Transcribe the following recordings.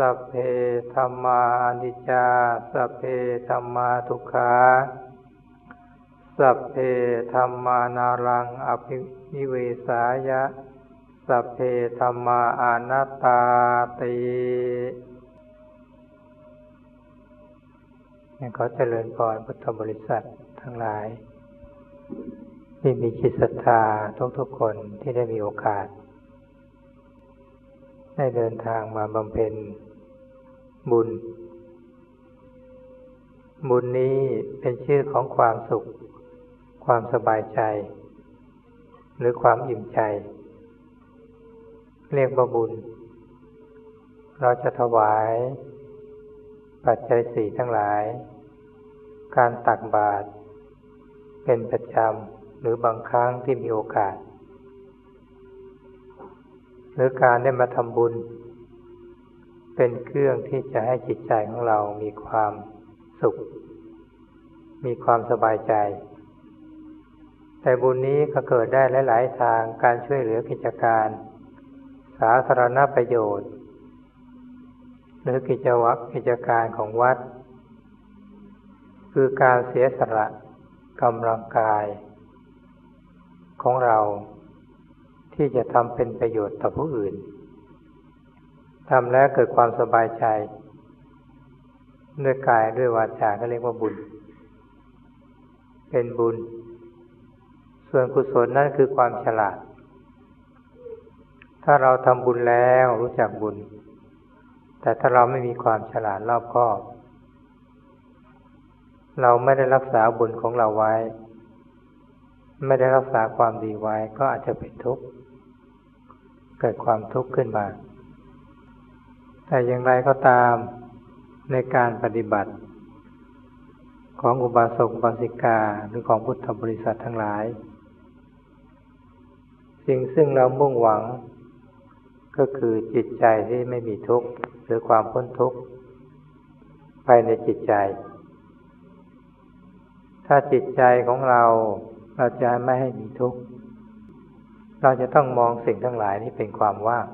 สัพเพธรรมานิจจา สัพเพธรรมาทุกขาสัพเพธรรมานารังอภินิเวสายะ สัพเพธรรมาอนัตตาติขอเจริญพรพุทธบริษัททั้งหลาย ที่มีจิตศรัทธาทุกๆคนที่ได้มีโอกาส ได้เดินทางมาบำเพ็ญ บุญ บุญนี้เป็นชื่อของความสุข ความสบายใจ หรือความอิ่มใจ เรียกว่าบุญ เราจะถวาย ปัจจัยสี่ทั้งหลาย การตักบาตรเป็นประจำหรือบางครั้งที่มีโอกาส หรือการได้มาทำบุญ เป็นเครื่องที่จะให้จิตใจของเรามีความสุข มีความสบายใจ แต่บุญนี้ก็เกิดได้หลายๆทางการช่วยเหลือกิจการ สาธารณประโยชน์ หรือกิจวัตรกิจการของวัด คือการเสียสละกำลังกาย ของเราที่จะทำเป็นประโยชน์ต่อผู้อื่น ทำแล้วเกิดความสบายใจ ด้วยกายด้วยวาจาก็เรียกว่าบุญ เป็นบุญ ส่วนกุศลนั่นคือความฉลาด ถ้าเราทำบุญแล้วรู้จักบุญ แต่ถ้าเราไม่มีความฉลาดรอบคอบเราไม่ได้รักษาบุญของเราไว้ ไม่ได้รักษาความดีไว้ ก็อาจจะเป็นทุกข์ เกิดความทุกข์ขึ้นมา แต่อย่างไรก็ตามในการปฏิบัติ ของอุบาสกอุบาสิกาหรือของพุทธบริษัททั้งหลาย สิ่งซึ่งเรามุ่งหวัง ก็คือจิตใจที่ไม่มีทุกข์หรือความพ้นทุกข์ภายในจิตใจ ถ้าจิตใจของเราเราจะไม่ให้มีทุกข์เราจะต้องมองสิ่งทั้งหลายนี้เป็นความว่าง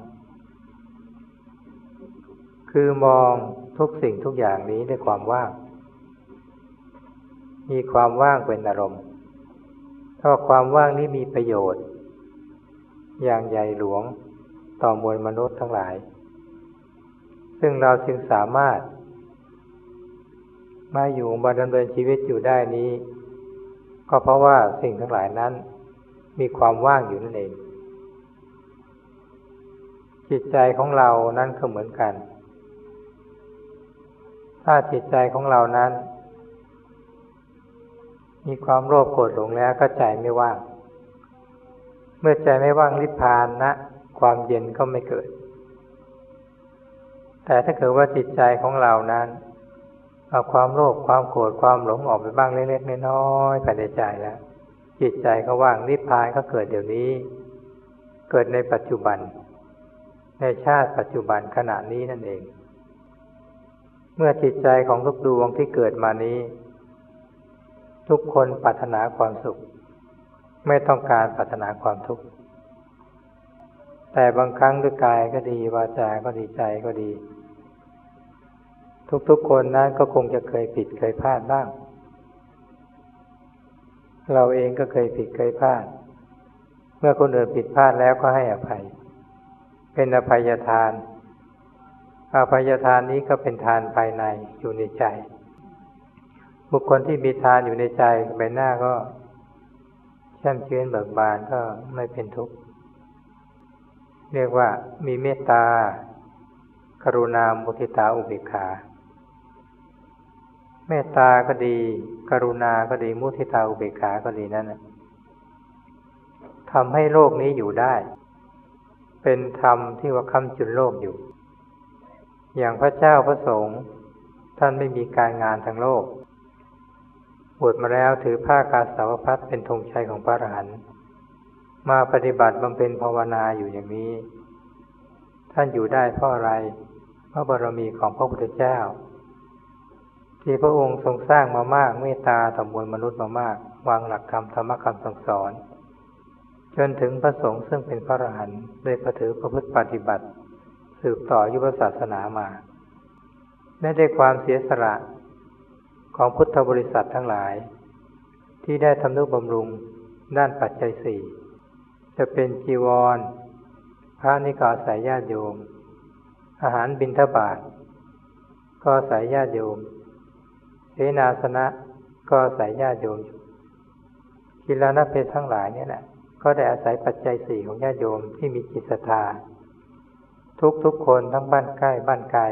คือมองทุกสิ่งทุกอย่างนี้ด้วยความว่าง มีความว่างเป็นอารมณ์ ถ้าความว่างนี้มีประโยชน์ อย่างใหญ่หลวงต่อมวลมนุษย์ทั้งหลาย ซึ่งเราจึงสามารถ มาอยู่มาดำเนินชีวิตอยู่ได้นี้ ก็เพราะว่าสิ่งทั้งหลายนั้น มีความว่างอยู่นั่นเอง จิตใจของเรานั้นก็เหมือนกัน ถ้าจิตใจของเรานั้น มีความโลภโกรธหลงแล้วก็ใจไม่ว่าง เมื่อใจไม่ว่างนิพพานนะ ความเย็นก็ไม่เกิด แต่ถ้าเกิดว่าจิตใจของเรานั้นเอาความโลภความโกรธความหลงออกไปบ้างเล็กๆน้อยๆภายในใจแล้ว จิตใจก็ว่างนิพพานก็เกิดเดี๋ยวนี้ เกิดในปัจจุบัน ในชาติปัจจุบันขณะนี้นั่นเอง เมื่อจิตใจของทุกดวงที่เกิดมานี้ ทุกคนปรารถนาความสุข ไม่ต้องการปรารถนาความทุกข์ แต่บางครั้งด้วยกายก็ดีวาจาก็ดีใจก็ดี ทุกๆคนนั้นก็คงจะเคยผิดเคยพลาดบ้าง เราเองก็เคยผิดเคยพลาด เมื่อคนอื่นผิดพลาดแล้วก็ให้อภัย เป็นอภัยทาน อภัยทานนี้ก็เป็นทานภายในอยู่ในใจ บุคคลที่มีทานอยู่ในใจใบหน้าก็แช่มชื้นเบิกบานก็ไม่เป็นทุกข์ เรียกว่ามีเมตตา กรุณามุทิตาอุเบกขา เมตตาก็ดี กรุณาก็ดีมุทิตาอุเบกขาก็ดีนั่นทำให้โลกนี้อยู่ได้ เป็นธรรมที่ว่าคำจุนโลกอยู่ อย่างพระเจ้าพระสงฆ์ท่านไม่มีการงานทางโลก บวชมาแล้วถือผ้ากาสาวพัดเป็นธงชัยของพระอรหันต์มาปฏิบัติบำเพ็ญภาวนาอยู่อย่างนี้ ท่านอยู่ได้เพราะอะไร เพราะบารมีของพระพุทธเจ้า ที่พระองค์ทรงสร้างมามากเมตตาต่อมวลมนุษย์มามาก วางหลักธรรมธรรมคำสั่งสอน จนถึงพระสงฆ์ซึ่งเป็นพระอรหันต์ได้ประถือประพฤติปฏิบัติ สืบต่อยุวศาสนามาและได้ความเสียสละของพุทธบริษัททั้งหลาย ที่ได้ทำนุบำรุงด้านปัจจัยสี่จะเป็นจีวร พระนิกาสายญาติโยม อาหารบิณฑบาตก็สายญาติโยมเสนาสนะก็สายญาติโยมกิลานเพศทั้งหลายเนี่ยแหละก็ได้อาศัยปัจจัยสี่ของญาติโยมที่มีจิตศรัทธา ทุกทุกคนทั้งบ้านใกล้บ้านไกล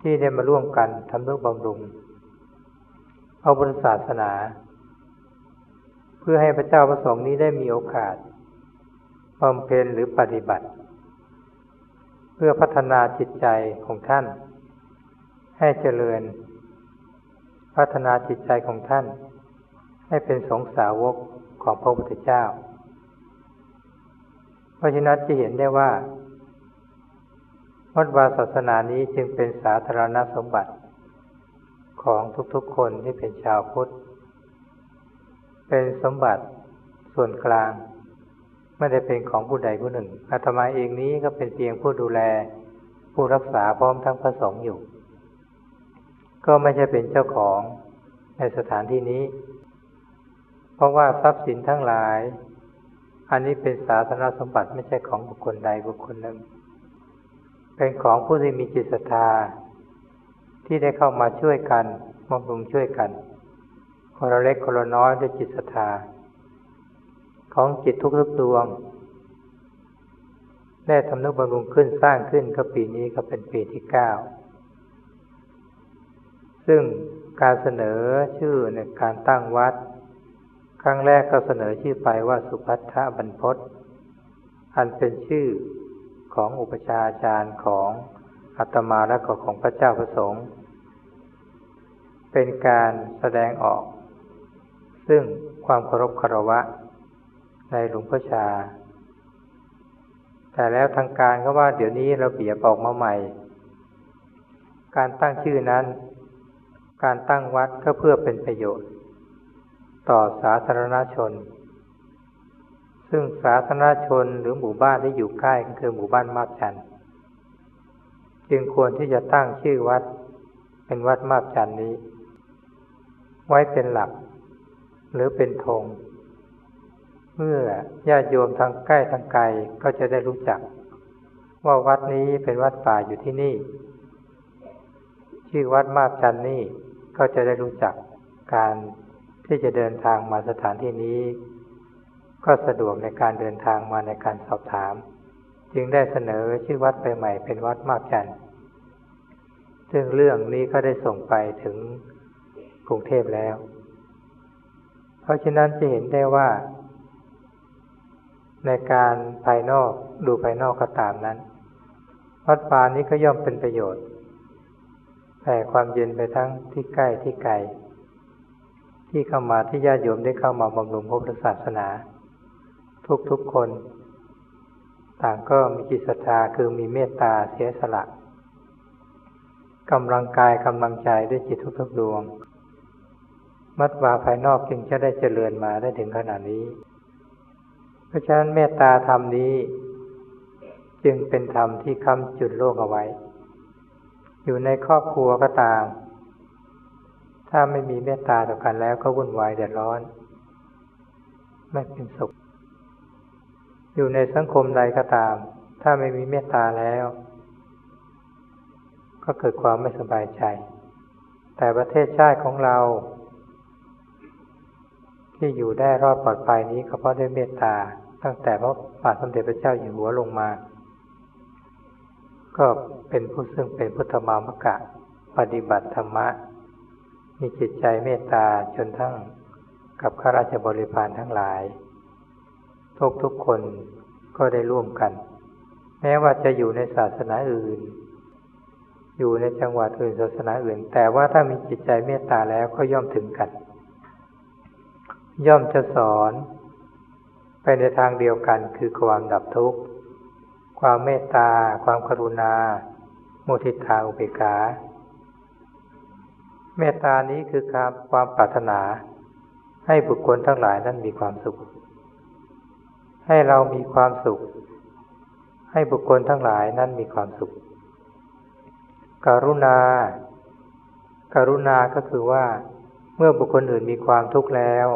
ที่ได้มาร่วมกันทำนุบำรุงเอาบนศาสนา เพื่อให้พระเจ้าประสงค์นี้ได้มีโอกาสบำเพ็ญหรือปฏิบัติ เพื่อพัฒนาจิตใจของท่าน ให้เจริญ พัฒนาจิตใจของท่าน ให้เป็นสงสาวกของพระพุทธเจ้า เพราะฉะนั้นจะเห็นได้ว่า วัดวาศาสนานี้จึงเป็นสาธารณสมบัติของทุกๆคนที่เป็นชาวพุทธ เป็นสมบัติส่วนกลาง ไม่ได้เป็นของผู้ใดผู้หนึ่งอาตมาเองนี้ก็เป็นเพียงผู้ดูแล ผู้รักษาพร้อมทั้งพระสงฆ์อยู่ ก็ไม่ใช่เป็นเจ้าของในสถานที่นี้ เพราะว่าทรัพย์สินทั้งหลาย อันนี้เป็นสาธารณสมบัติไม่ใช่ของบุคคลใดบุคคลหนึ่ง เป็นของผู้ที่มีจิตศรัทธา ที่ได้เข้ามาช่วยกันบำรุงช่วยกัน คนละเล็กคนละน้อยด้วยจิตศรัทธา ของจิตทุกๆดวง ได้ทำนุบำรุงขึ้นสร้างขึ้นก็ปีนี้ก็เป็นปีที่เก้าซึ่งการเสนอชื่อในการตั้งวัด ครั้งแรกก็เสนอชื่อไปว่าสุพัทธบรรพศอันเป็นชื่อ ของอุปชาจารย์ของอาตมาและก็ของพระเจ้าพระสงฆ์เป็นการแสดงออก ซึ่งความเคารพคารวะในหลวงพ่อชา แต่แล้วทางการก็ว่าเดี๋ยวนี้เราเบียบออกมาใหม่ การตั้งชื่อนั้น การตั้งวัดก็เพื่อเป็นประโยชน์ ต่อสาธารณชน ซึ่งสาธารณชนหรือหมู่บ้านที่อยู่ใกล้ก็คือหมู่บ้านมาบจันจึงควรที่จะตั้งชื่อวัด เป็นวัดมาบจันนี้ ไว้เป็นหลัก หรือเป็นธงเมื่อญาติโยมทางใกล้ทางไกลก็จะได้รู้จัก ว่าวัดนี้เป็นวัดป่าอยู่ที่นี่ ชื่อวัดมาบจันนี่ก็จะได้รู้จักการที่จะเดินทางมาสถานที่นี้ ก็สะดวกในการเดินทางมาในการสอบถาม จึงได้เสนอชื่อวัดไปใหม่เป็นวัดมาบจันซึ่งเรื่องนี้ก็ได้ส่งไปถึงกรุงเทพแล้ว เพราะฉะนั้นจะเห็นได้ว่า ในการภายนอกดูภายนอกก็ตามนั้น วัดป่านี้ก็ย่อมเป็นประโยชน์แต่ความเย็นไปทั้งที่ใกล้ที่ไกลที่เข้ามาที่ญาติโยมได้เข้ามาบำรุงพระศาสนา ทุกๆคน ต่างก็มีจิตศรัทธาคือมีเมตตาเสียสละกำลังกายกำลังใจด้วยจิตทุกๆดวง มัดวาภายนอกจึงจะได้เจริญมาได้ถึงขนาดนี้ เพราะฉะนั้นเมตตาธรรมนี้ จึงเป็นธรรมที่ค้ำจุดโลกเอาไว้ อยู่ในครอบครัวก็ตาม ถ้าไม่มีเมตตาต่อกันแล้วก็วุ่นวายเดือดร้อน ไม่เป็นสุข อยู่ในสังคมใดก็ตาม ถ้าไม่มีเมตตาแล้ว ก็เกิดความไม่สบายใจ แต่ประเทศชาติของเรา ที่อยู่ได้รอดปลอดภัยนี้ก็เพราะด้วยเมตตา ตั้งแต่พระบาทสมเด็จพระเจ้าอยู่หัวลงมา ก็เป็นผู้ซึ่งเป็นพุทธมามกะ ปฏิบัติธรรมะ มีจิตใจเมตตาจนทั้งกับข้าราชบริพารทั้งหลาย ทุกทุกคนก็ได้ร่วมกัน แม้ว่าจะอยู่ในศาสนาอื่น อยู่ในจังหวัดอื่นศาสนาอื่น แต่ว่าถ้ามีจิตใจเมตตาแล้วก็ย่อมถึงกัน ย่อมจะสอนไปในทางเดียวกันคือความดับทุกข์ความเมตตา ความกรุณาโมทิตาอุเบกขา เมตตานี้คือความความปรารถนา ให้บุคคลทั้งหลายนั้นมีความสุข ให้เรามีความสุข ให้บุคคลทั้งหลายนั้นมีความสุข กรุณาการุณาก็คือว่า เมื่อบุคคลอื่นมีความทุกข์แล้ว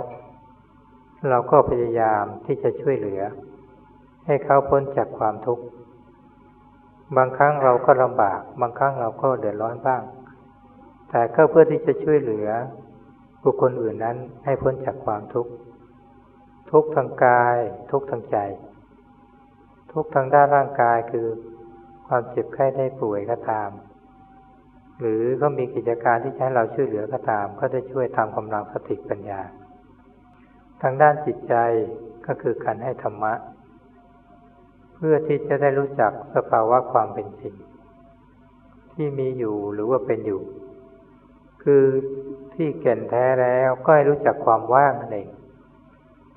เราก็พยายามที่จะช่วยเหลือ ให้เขาพ้นจากความทุกข์ บางครั้งเราก็ลำบาก บางครั้งเราก็เดือดร้อนบ้าง แต่ก็เพื่อที่จะช่วยเหลือ บุคคลอื่นนั้นให้พ้นจากความทุกข์ ทุกทางกาย ทุกทางใจ ทุกทางด้านร่างกายคือความเจ็บไข้ได้ป่วยก็ตาม หรือเขามีกิจการที่ใช้เราช่วยเหลือก็ตาม ก็จะช่วยทำกำลังสติปัญญา ทางด้านจิตใจก็คือการให้ธรรมะ เพื่อที่จะได้รู้จักสภาวะความเป็นจริง ที่มีอยู่หรือว่าเป็นอยู่ คือที่แก่นแท้แล้วก็ให้รู้จักความว่างนั่นเอง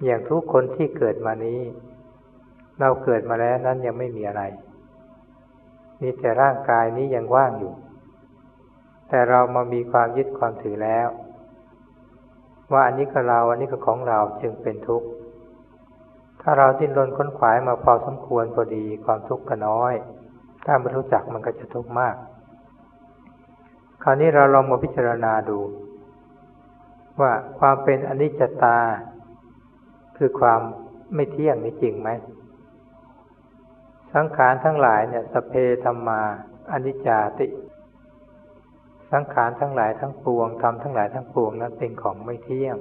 อย่างทุกคนที่เกิดมานี้ เราเกิดมาแล้วนั้นยังไม่มีอะไร มีแต่ร่างกายนี้ยังว่างอยู่ แต่เรามามีความยึดความถือแล้ว ว่าอันนี้ก็เราอันนี้ก็ของเราจึงเป็นทุกข์ ถ้าเราดิ้นรนค้นขวายมาพอสมควรพอดีความทุกข์ก็น้อย ถ้าไม่รู้จักมันก็จะทุกข์มาก คราวนี้เราลองมาพิจารณาดู ว่าความเป็นอนิจจตา คือความไม่เที่ยงนี่จริงไหม สังขารทั้งหลายเนี่ยสเพธรรมาอนิจจาติ สังขารทั้งหลายทั้งปวงทำทั้งหลายทั้งปวงนั้นเป็นของไม่เที่ยง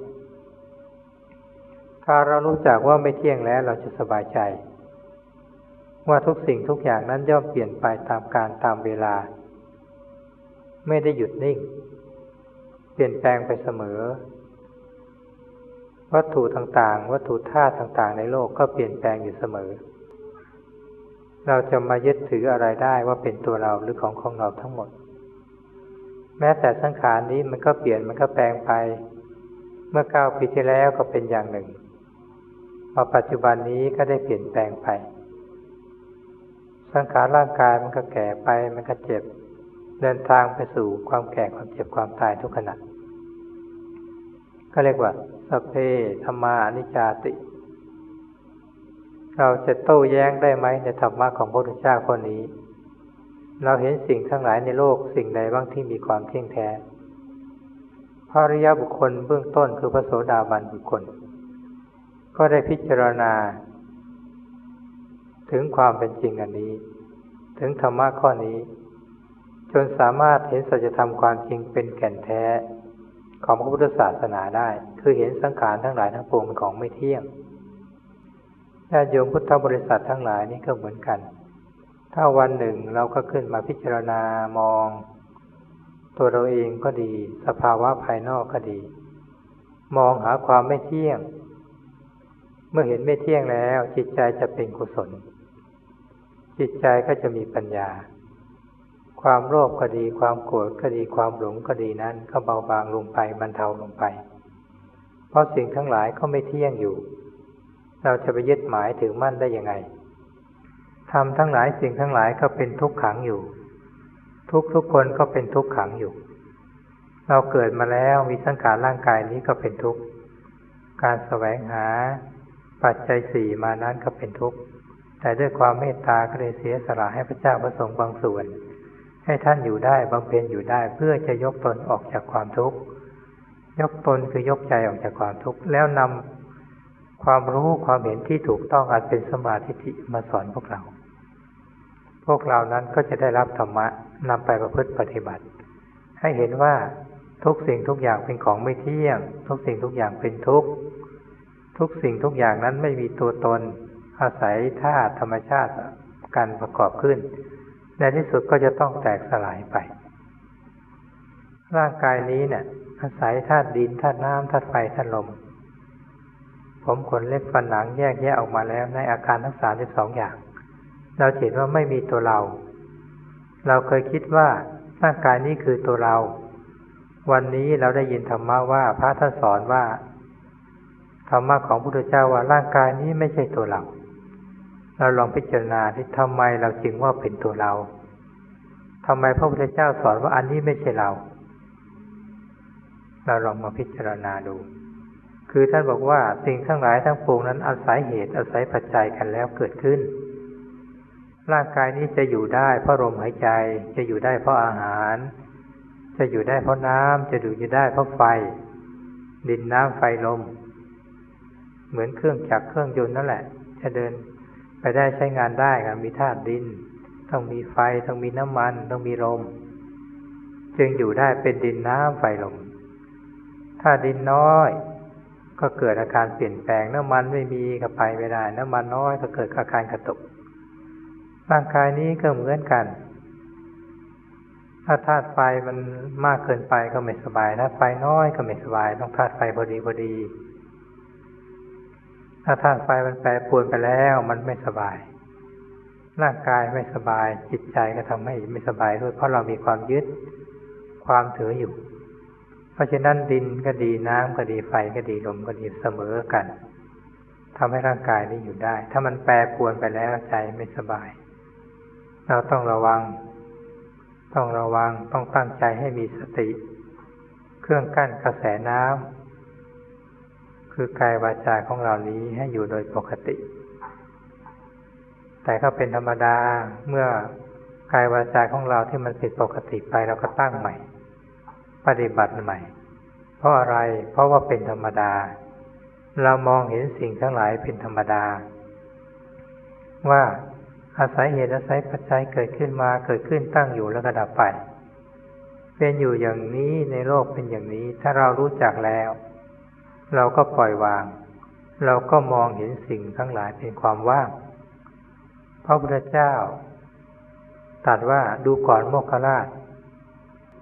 ถ้าเรารู้จักว่าไม่เที่ยงแล้วเราจะสบายใจ ว่าทุกสิ่งทุกอย่างนั้นย่อมเปลี่ยนไปตามการตามเวลา ไม่ได้หยุดนิ่ง เปลี่ยนแปลงไปเสมอ วัตถุต่างๆ วัตถุธาตุต่างๆ ในโลกก็เปลี่ยนแปลงอยู่เสมอ เราจะมายึดถืออะไรได้ว่าเป็นตัวเราหรือของของเราทั้งหมด แม้แต่สังขารนี้มันก็เปลี่ยนมันก็แปลงไป เมื่อเก้าปีที่แล้วก็เป็นอย่างหนึ่งมาปัจจุบันนี้ก็ได้เปลี่ยนแปลงไป สังขารร่างกายมันก็แก่ไป มันก็เจ็บ เดินทางไปสู่ความแก่ความเจ็บความตายทุกขณะก็เรียกว่า สเพธรรมานิจาติ เราจะโต้แย้งได้ไหมในธรรมะของพระพุทธเจ้าคนนี้ เราเห็นสิ่งทั้งหลายในโลกสิ่งใดบ้างที่มีความเที่ยงแท้พระริยบุคคลเบื้องต้นคือพระโสดาบันบุคคล ก็ได้พิจารณา ถึงความเป็นจริงอันนี้ ถึงธรรมะข้อนี้ จนสามารถเห็นสัจธรรมความจริงเป็นแก่นแท้ ของพระพุทธศาสนาได้ คือเห็นสังขารทั้งหลายทั้งปวงเป็นของไม่เที่ยงญาติโยมพุทธบริษัททั้งหลายนี่ก็เหมือนกัน ถ้าวันหนึ่งเราก็ขึ้นมาพิจารณามอง ตัวเราเองก็ดี สภาวะภายนอกก็ดี มองหาความไม่เที่ยง เมื่อเห็นไม่เที่ยงแล้ว จิตใจจะเป็นกุศล จิตใจก็จะมีปัญญา ความโลภก็ดี ความโกรธก็ดีความหลงก็ดีนั้น ก็เบาบางลงไปบรรเทาลงไป เพราะสิ่งทั้งหลายก็ไม่เที่ยงอยู่ เราจะไปยึดหมายถือมั่นได้ยังไงทำทั้งหลายสิ่งทั้งหลายก็เป็นทุกขังอยู่ ทุกทุกคนก็เป็นทุกขังอยู่ เราเกิดมาแล้วมีสังขารร่างกายนี้ก็เป็นทุกข์การแสวงหาปัจจัยสี่มานั้นก็เป็นทุกข์แต่ด้วยความเมตตาก็เลยเสียสละให้พระเจ้าประสงค์บางส่วน ให้ท่านอยู่ได้บำเพ็ญอยู่ได้เพื่อจะยกตนออกจากความทุกข์ยกตนคือยกใจออกจากความทุกข์แล้วนำความรู้ความเห็นที่ถูกต้องอาจเป็นสมาธิมาสอนพวกเรา พวกเรานั้นก็จะได้รับธรรมะนำไปประพฤติปฏิบัติ ให้เห็นว่าทุกสิ่งทุกอย่างเป็นของไม่เที่ยง ทุกสิ่งทุกอย่างเป็นทุกข์ทุกสิ่งทุกอย่างนั้นไม่มีตัวตนอาศัยธาตุธรรมชาติการประกอบขึ้น ในที่สุดก็จะต้องแตกสลายไป ร่างกายนี้เนี่ยอาศัยธาตุดินธาตุน้ำธาตุไฟธาตุลม ผมขนเล็บฟันหนังแยกแยะออกมาแล้วในอาการทั้งสามสิบสองอย่าง เราเห็นว่าไม่มีตัวเรา เราเคยคิดว่าร่างกายนี้คือตัวเรา วันนี้เราได้ยินธรรมะว่าพระท่านสอนว่าธรรมะของพระพุทธเจ้าว่าร่างกายนี้ไม่ใช่ตัวเรา เราลองพิจารณาที่ทำไมเราจึงว่าเป็นตัวเราทำไมพระพุทธเจ้าสอนว่าอันนี้ไม่ใช่เรา เราลองมาพิจารณาดู คือท่านบอกว่าสิ่งทั้งหลายทั้งปวงนั้นอาศัยเหตุอาศัยปัจจัยกันแล้วเกิดขึ้น ร่างกายนี้จะอยู่ได้เพราะลมหายใจ จะอยู่ได้เพราะอาหาร จะอยู่ได้เพราะน้ำจะอยู่ได้เพราะไฟ ดินน้ำไฟลม เหมือนเครื่องจักรเครื่องยนต์นั่นแหละ จะเดิน ไปได้ใช้งานได้กันมีธาตุดิน ต้องมีไฟ ต้องมีน้ำมัน ต้องมีลม จึงอยู่ได้เป็นดินน้ำไฟลม ถ้าดินน้อย ก็เกิดอาการเปลี่ยนแปลงน้ำมันไม่มีก็ไปไม่ได้ น้ำมันน้อยก็เกิดอาการกระตุก ร่างกายนี้ก็เหมือนกัน ถ้าธาตุไฟมันมากเกินไปก็ไม่สบายถ้าไฟน้อยก็ไม่สบาย ต้องธาตุไฟพอดีพอดี ถ้าธาตุไฟมันแปรปรวนไปแล้วมันไม่สบาย ร่างกายไม่สบาย จิตใจก็ทำให้ไม่สบายด้วยเพราะเรามีความยึดความถืออยู่ เพราะฉะนั้นดินก็ดีน้ำก็ดีไฟก็ดีลมก็ดีเสมอกันทำให้ร่างกายนี้อยู่ได้ ถ้ามันแปรปรวนไปแล้วใจไม่สบาย เราต้องระวัง ต้องระวังต้องตั้งใจให้มีสติ เครื่องกั้นกระแสน้ำ คือกายวาจาของเรานี้ให้อยู่โดยปกติ แต่ก็เป็นธรรมดาเมื่อกายวาจาของเราที่มันผิดปกติไปเราก็ตั้งใหม่ ปฏิบัติใหม่ เพราะอะไรเพราะว่าเป็นธรรมดา เรามองเห็นสิ่งทั้งหลายเป็นธรรมดา ว่าอาศัยเหตุอาศัยปัจจัยเกิดขึ้นมาเกิดขึ้นตั้งอยู่แล้วก็ดับไป เป็นอยู่อย่างนี้ในโลกเป็นอย่างนี้ ถ้าเรารู้จักแล้ว เราก็ปล่อยวาง เราก็มองเห็นสิ่งทั้งหลายเป็นความว่างพระพุทธเจ้าตัดว่าดูก่อนโมกขราช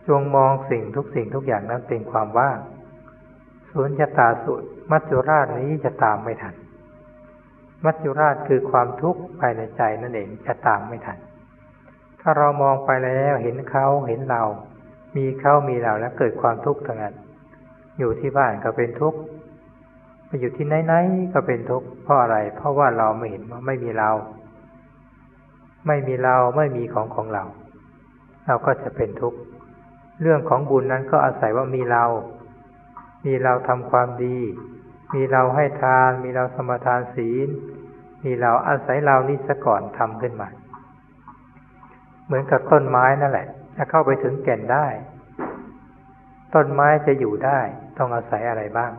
จงมองสิ่งทุกสิ่งทุกอย่างนั้นเป็นความว่างสุญญตาสุดมัจจุราชนี้จะตามไม่ทัน มัจจุราชคือความทุกข์ภายในใจนั่นเองจะตามไม่ทัน ถ้าเรามองไปแล้วเห็นเขาเห็นเรา มีเขามีเราแล้วเกิดความทุกข์ทั้งนั้นอยู่ที่บ้านก็เป็นทุกข์ ไปอยู่ที่ไหนๆก็เป็นทุกข์เพราะอะไร เพราะว่าเราไม่เห็นว่าไม่มีเรา ไม่มีเราไม่มีของของเรา เราก็จะเป็นทุกข์เรื่องของบุญนั้นก็อาศัยว่ามีเรา มีเราทำความดี มีเราให้ทาน มีเราสมทานศีล มีเราอาศัยเรานี่ซะก่อนทำขึ้นมา เหมือนกับต้นไม้นั่นแหละ จะเข้าไปถึงแก่นได้ ต้นไม้จะอยู่ได้ ต้องอาศัยอะไรบ้าง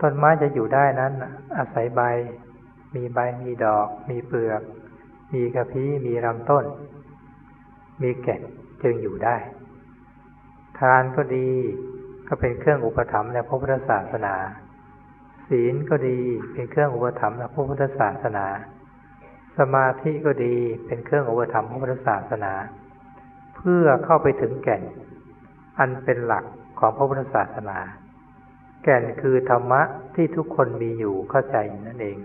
ต้นไม้จะอยู่ได้นั้น อาศัยใบ มีใบมีดอก มีเปลือก มีกระพี้มีลำต้น มีแก่นจึงอยู่ได้ ทานก็ดีก็เป็นเครื่องอุปถัมภ์ในพระพุทธศาสนา ศีลก็ดีเป็นเครื่องอุปถัมภ์ในพระพุทธศาสนา สมาธิก็ดีเป็นเครื่องอุปถัมภ์พระพุทธศาสนา เพื่อเข้าไปถึงแก่น อันเป็นหลักของพระพุทธศาสนา แก่นคือธรรมะที่ทุกคนมีอยู่เข้าใจนั่นเอง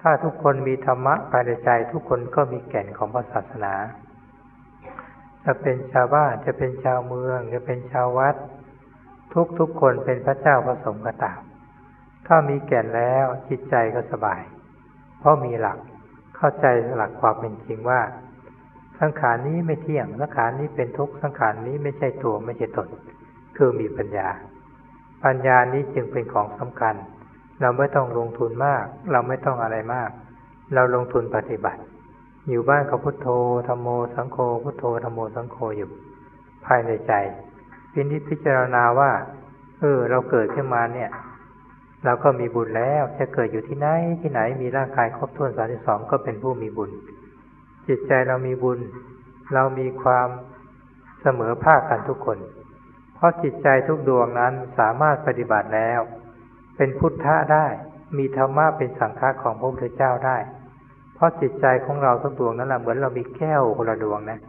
ถ้าทุกคนมีธรรมะภายในใจทุกคนก็มีแก่นของพระศาสนา จะเป็นชาวบ้านจะเป็นชาวเมือง จะเป็นชาววัด ทุกทุกคนเป็นพระเจ้าผสมกระตาถ้ามีแก่นแล้วจิตใจก็สบาย เพราะมีหลักเข้าใจหลักความเป็นจริงว่า สังขารนี้ไม่เที่ยงสังขารนี้เป็นทุกข์สังขารนี้ไม่ใช่ตัวไม่ใช่ตน คือมีปัญญา ปัญญานี้จึงเป็นของสำคัญ เราไม่ต้องลงทุนมาก เราไม่ต้องอะไรมาก เราลงทุนปฏิบัติ อยู่บ้านกับพุทโธธรรมโมสังโฆพุทโธธรรมโมสังโฆอยู่ ภายในใจพินิจพิจารณาว่า เออ เราเกิดขึ้นมาเนี่ย เราก็มีบุญแล้วจะเกิดอยู่ที่ไหนที่ไหนมีร่างกายครบถ้วนสามสิบสองก็เป็นผู้มีบุญ จิตใจเรามีบุญ เรามีความเสมอภาคกันทุกคน ราะจิตใจทุกดวงนั้นสามารถปฏิบัติแล้ว เป็นพุทธะได้ มีธรรมะเป็นสังฆะของพระพุทธเจ้าได้ เพราะจิตใจของเราทั้งดวงนั้นแหละเหมือนเรามีแก้วคนละดวงนะ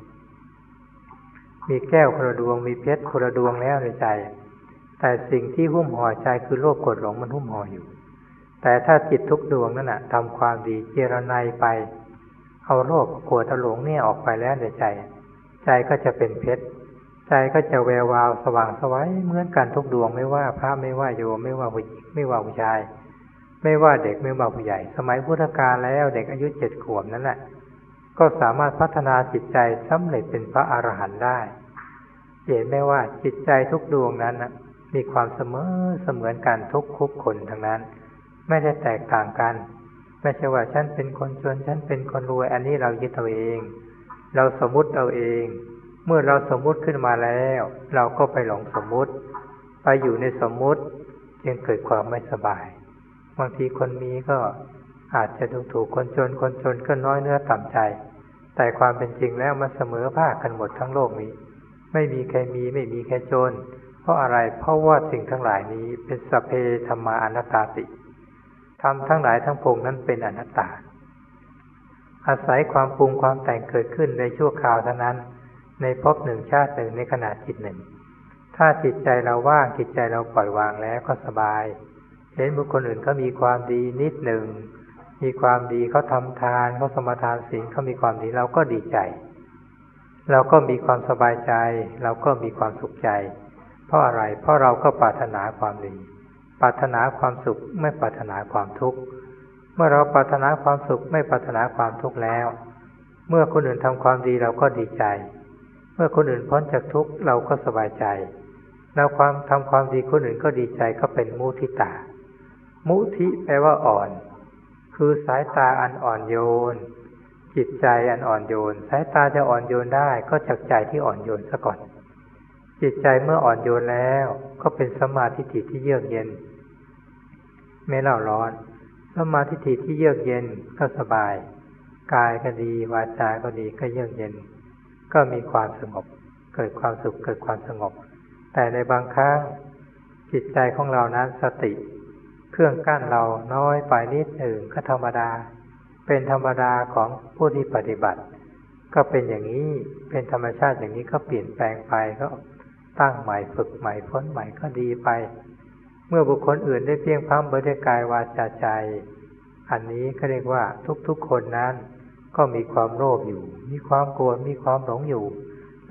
มีแก้วคนละดวง มีเพชรคนละดวงแล้วในใจ แต่สิ่งที่หุ้มห่อใจคือโลภกดหลงมันหุ้มห่ออยู่ แต่ถ้าจิตทุกดวงนั้นนะทำความดีเจรนายไป เอาโลภโกรธหลงเนี่ยออกไปแล้วในใจ ใจก็จะเป็นเพชร ใจก็จะแวววาวสว่างสวัยเหมือนกันทุกดวงไม่ว่าพระไม่ว่าโยมไม่ว่าผู้หญิงไม่ว่าผู้ชาย ไม่ว่าเด็กไม่ว่าผู้ใหญ่ สมัยพุทธกาลแล้วเด็กอายุเจ็ดขวบนั่นแหละก็สามารถพัฒนาจิตใจสำเร็จเป็นพระอรหันต์ได้เห็นไหมว่าจิตใจทุกดวงนั้นมีความเสมอเสมือนกันทุกคุกคนทั้งนั้น ไม่ได้แตกต่างกัน ไม่ใช่ว่าฉันเป็นคนจนฉันเป็นคนรวยอันนี้เรายึดเอาเอง เราสมมุติเอาเอง เมื่อเราสมมุติขึ้นมาแล้ว เราก็ไปหลงสมมุติ ไปอยู่ในสมมุติจึงเกิดความไม่สบาย บางทีคนมีก็อาจจะดูถูกคนจนคนจนก็น้อยเนื้อต่ำใจ แต่ความเป็นจริงแล้วมันเสมอภาคกันหมดทั้งโลกนี้ ไม่มีใครมีไม่มีใครจน เพราะอะไรเพราะว่าสิ่งทั้งหลายนี้เป็นสเพธรรมาอนัตตาติทำทั้งหลายทั้งพงนั้นเป็นอนัตตา อาศัยความปรุงความแต่งเกิดขึ้นในชั่วคราวเท่านั้น ในภพหนึ่งชาติหนึ่งในขณะจิตหนึ่ง ถ้าจิตใจเราว่างจิตใจเราปล่อยวางแล้วก็สบายเห็นบุคคลอื่นเขามีความดีนิดหนึ่ง มีความดีเขาทำทานเขาสมทานศีลเขามีความดีเราก็ดีใจ เราก็มีความสบายใจ เราก็มีความสุขใจ เพราะอะไรเพราะเราก็ปรารถนาความดีปรารถนาความสุขไม่ปรารถนาความทุกข์เมื่อเราปรารถนาความสุขไม่ปรารถนาความทุกข์แล้ว เมื่อคนอื่นทำความดีเราก็ดีใจ เมื่อคนอื่นพ้นจากทุกข์เราก็สบายใจเราความทำความดีคนอื่นก็ดีใจก็เป็นมุทิตา มุทิแปลว่าอ่อน คือสายตาอันอ่อนโยน จิตใจอันอ่อนโยน สายตาจะอ่อนโยนได้ก็จากใจที่อ่อนโยนซะก่อน จิตใจเมื่ออ่อนโยนแล้ว ก็เป็นสมาธิิที่เยือกเย็น ไม่เล่าร้อนสมาธิิที่เยือกเย็นก็สบาย กายก็ดีวาจาก็ดีก็เยือกเย็น ก็มีความสงบ เกิดความสุขเกิดความสงบ แต่ในบางครั้งจิตใจของเรานั้นสติ เครื่องกั้นเราน้อยไปนิดหนึ่งก็ธรรมดา เป็นธรรมดาของผู้ที่ปฏิบัติ ก็เป็นอย่างนี้เป็นธรรมชาติอย่างนี้ก็เปลี่ยนแปลงไปก็ตั้งใหม่ฝึกใหม่พ้นใหม่ก็ดีไป เมื่อบุคคลอื่นได้เพียงพัมบริกายวาจาใจ อันนี้ก็เรียกว่าทุกๆคนนั้น ก็มีความโลภอยู่ มีความโกรธมีความหลงอยู่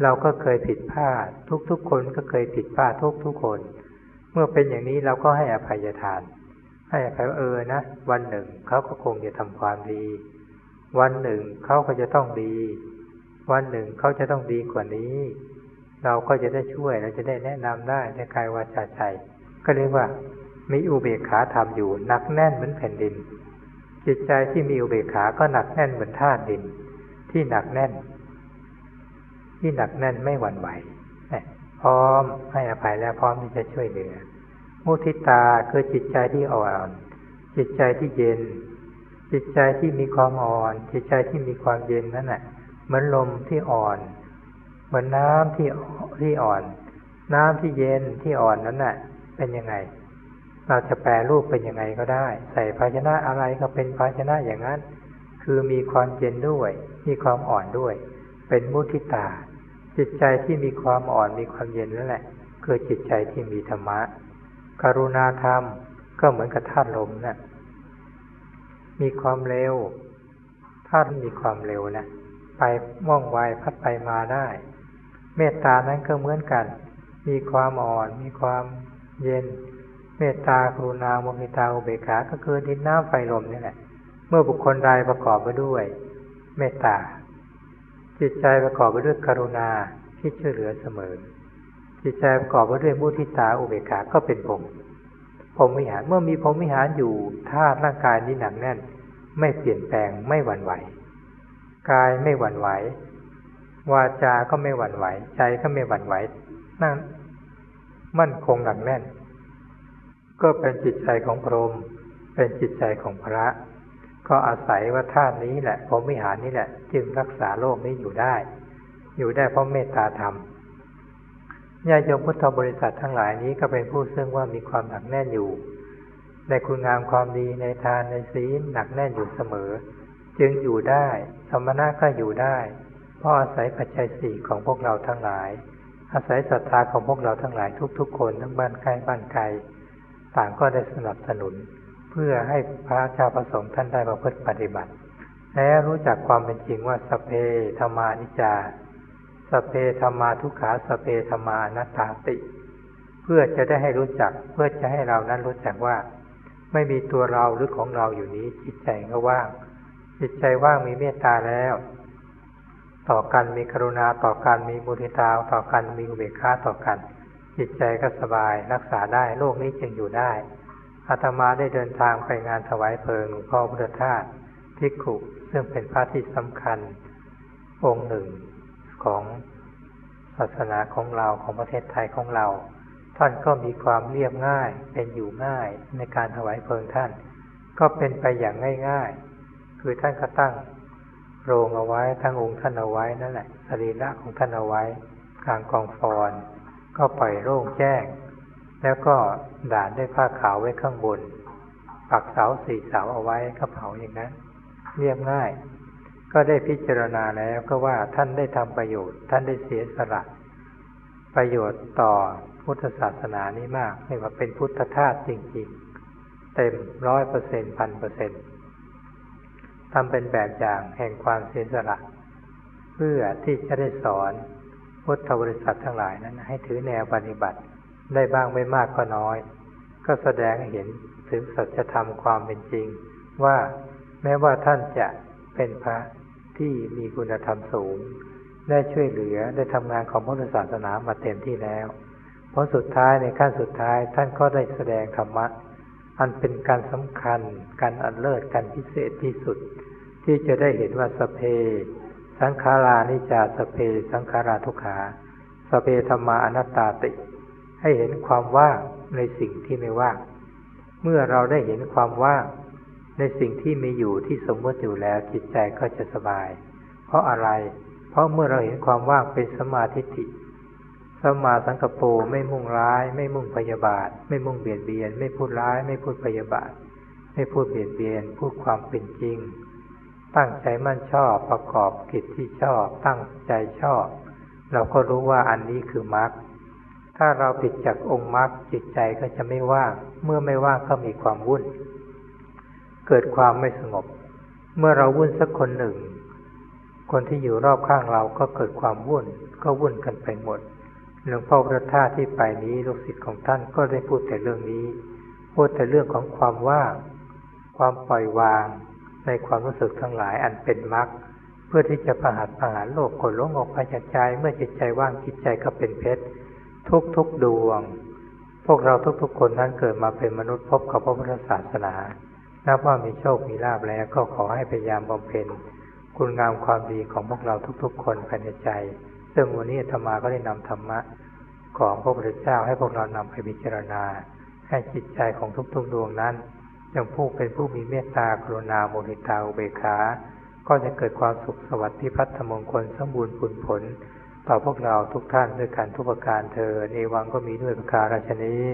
เราก็เคยผิดพลาด ทุกๆคนก็เคยผิดพลาดทุกๆคน เมื่อเป็นอย่างนี้เราก็ให้อภัยทาน ให้อภัยว่าเออนะ วันหนึ่งเขาก็คงจะทำความดี วันหนึ่งเขาก็จะต้องดี วันหนึ่งเขาจะต้องดีกว่านี้ เราก็จะได้ช่วยเราจะได้แนะนำได้ในกายวาจาใจก็เรียกว่ามีอุเบกขาธรรมอยู่นักแน่นเหมือนแผ่นดิน จิตใจที่มีอุเบกขาก็หนักแน่นเหมือนธาตุดิน ที่หนักแน่น ที่หนักแน่นไม่หวั่นไหวพร้อมให้อภัยแล้วพร้อมที่จะช่วยเหลือมุทิตาคือจิตใจที่อ่อน จิตใจที่เย็น จิตใจที่มีความอ่อน จิตใจที่มีความเย็นนั่นแหละเหมือนลมที่อ่อน เหมือนน้ำที่ที่อ่อน น้ำที่เย็นที่อ่อนนั้นน่ะ เป็นยังไง เราจะแปลรูปเป็นยังไงก็ได้ ใส่ภาชนะอะไรก็เป็นภาชนะอย่างนั้น คือมีความเย็นด้วย มีความอ่อนด้วย เป็นมุทิตา จิตใจที่มีความอ่อนมีความเย็นนั่นแหละคือจิตใจที่มีธรรมะ กรุณาธรรมก็เหมือนกับธาตุลมนะ่ะมีความเร็วธาตุมีความเร็วนะไปว่องไวพัดไปมาได้ เมตตานั้นก็เหมือนกัน มีความอ่อน มีความเย็น เมตตากรุณาโมหิตาอุเบกขา ก็คือดินน้ำไฟลมนี่แหละ เมื่อบุคคลใดประกอบไปด้วย เมตตา จิตใจประกอบไปด้วยกรุณาที่ช่วยเหลือเสมอ จิตใจประกอบไปด้วยมุทิตาอุเบกขา ก็เป็นผมผมวิหาร เมื่อมีผมวิหารอยู่ธาตุร่างกายนี้หนักแน่น ไม่เปลี่ยนแปลงไม่หวั่นไหว กายไม่หวั่นไหว วาจา ก็ไม่หวั่นไหว ใจก็ไม่หวั่นไหวนั่งมั่นคงหนักแน่น ก็เป็นจิตใจของพรหมเป็นจิตใจของพระ ก็อาศัยว่าธาตุนี้แหละผมวิหารนี้แหละ จึงรักษาโลกนี้อยู่ได้ อยู่ได้เพราะเมตตาธรรมญาติโยมพุทธบริษัททั้งหลายนี้ก็เป็นผู้ซึ่งว่ามีความหนักแน่นอยู่ ในคุณงามความดีในทานในศีลหนักแน่นอยู่เสมอ จึงอยู่ได้ สมณะก็อยู่ได้ เพราะอาศัยปัจจัยสี่ของพวกเราทั้งหลาย อาศัยศรัทธาของพวกเราทั้งหลายทุกๆ คนทั้งบ้านใกล้บ้านไกล ต่างก็ได้สนับสนุน เพื่อให้พระเจ้าประสงค์ท่านได้ประพฤติปฏิบัติ และรู้จักความเป็นจริงว่าสเพธรรมานิจาสสเพธรรมาทุกขาสเพธรรมานัตตาติ เพื่อจะได้ให้รู้จักเพื่อจะให้เรานั้นรู้จักว่า ไม่มีตัวเราหรือของเราอยู่นี้จิตใจก็ว่าง จิตใจว่างมีเมตตาแล้ว ต่อกันมีกรุณาต่อกันมีมุทิตาต่อกันมีอุเบกขาต่อกัน จิตใจก็สบายรักษาได้โลกนี้จึงอยู่ได้อาตมาได้เดินทางไปงานถวายเพลิงหลวงพ่อพุทธทาสพิกขุซึ่งเป็นพระที่สำคัญ องค์หนึ่งของศาสนาของเราของประเทศไทยของเรา ท่านก็มีความเรียบง่ายเป็นอยู่ง่ายในการถวายเพลิงท่าน ก็เป็นไปอย่างง่าย ๆ คือท่านก็ตั้งโรงเอาไว้ทั้งองค์ท่านเอาไว้นั่นแหละสรีระของท่านเอาไว้กลางกองฟอน ก็ปล่อยโล่งแจ้ง แล้วก็ด่านด้วยผ้าขาวไว้ข้างบน ปักเสาสี่เสาเอาไว้ก็เผาอย่างนั้น เรียบง่าย ก็ได้พิจารณาแล้วก็ว่าท่านได้ทำประโยชน์ ท่านได้เสียสละประโยชน์ต่อพุทธศาสนานี้มากเรียกว่าเป็นพุทธทาสจริงๆ เต็มร้อยเปอร์เซ็นพันเปอร์เซ็นทำเป็นแบบอย่างแห่งความเสียสละ เพื่อที่จะได้สอน พุทธบริษัททั้งหลายนั้น ให้ถือแนวปฏิบัติได้บ้างไม่มากก็น้อย ก็แสดงเห็นถึงสัจธรรมความเป็นจริง ว่าแม้ว่าท่านจะเป็นพระที่มีคุณธรรมสูง ได้ช่วยเหลือได้ทำงานของพุทธศาสนามาเต็มที่แล้วเพราะสุดท้ายในขั้นสุดท้ายท่านก็ได้แสดงธรรมะ อันเป็นการสำคัญการอันเลิศการพิเศษที่สุด ที่จะได้เห็นว่าสเพ สังขารานิจาสเพ สังขาราทุกขา สเพธรรมาอนัตตาติ ให้เห็นความว่างในสิ่งที่ไม่ว่าง เมื่อเราได้เห็นความว่างในสิ่งที่มีอยู่ที่สมมติอยู่แล้วจิตใจก็จะสบาย เพราะอะไร เพราะเมื่อเราเห็นความว่างเป็นสมาธิิสมาสังกปูไม่มุ่งร้าย ไม่มุ่งพยาบาท ไม่มุ่งเบียดเบียน ไม่พูดร้าย ไม่พูดพยาบาท ไม่พูดเบียดเบียน พูดความเป็นจริง ตั้งใจมั่นชอบประกอบกิจที่ชอบ ตั้งใจชอบ เราก็รู้ว่าอันนี้คือมรรคถ้าเราผิดจากองค์มรรคจิตใจก็จะไม่ว่าง เมื่อไม่ว่างก็มีความวุ่น เกิดความไม่สงบ เมื่อเราวุ่นสักคนหนึ่ง คนที่อยู่รอบข้างเราก็เกิดความวุ่น ก็วุ่นกันไปหมดหลวงพ่อพระธาที่ไปนี้ลูกศิษย์ของท่านก็ได้พูดแต่เรื่องนี้ พูดแต่เรื่องของความว่างความปล่อยวาง ในความรู้สึกทั้งหลายอันเป็นมรรคเพื่อที่จะประหัตประหารโลกกดลงออกไปจากใจเมื่อจิตใจว่างจิตใจก็เป็นเพชรทุกทุกดวง พวกเราทุกๆคนนั้นเกิดมาเป็นมนุษย์พบกับพระพุทธศาสนานับว่ามีโชคมีลาบแล้วก็ขอให้พยายามบำเพ็ญคุณงามความดีของพวกเราทุกๆ คนภายในใจ ซึ่งวันนี้ธรรมาก็ได้นำธรรมะของพระพุทธเจ้าให้พวกเรานำไปพิจารณา ให้จิตใจของทุกๆดวงนั้น ยังผู้เป็นผู้มีเมตตากรุณาโมหิตาอุเบกขา ก็จะเกิดความสุขสวัสดิ์พิพัฒนมงคลสมบูรณ์ผลผล ต่อพวกเราทุกท่านด้วยการทุกประการเธอในวังก็มีด้วยประการราชนี้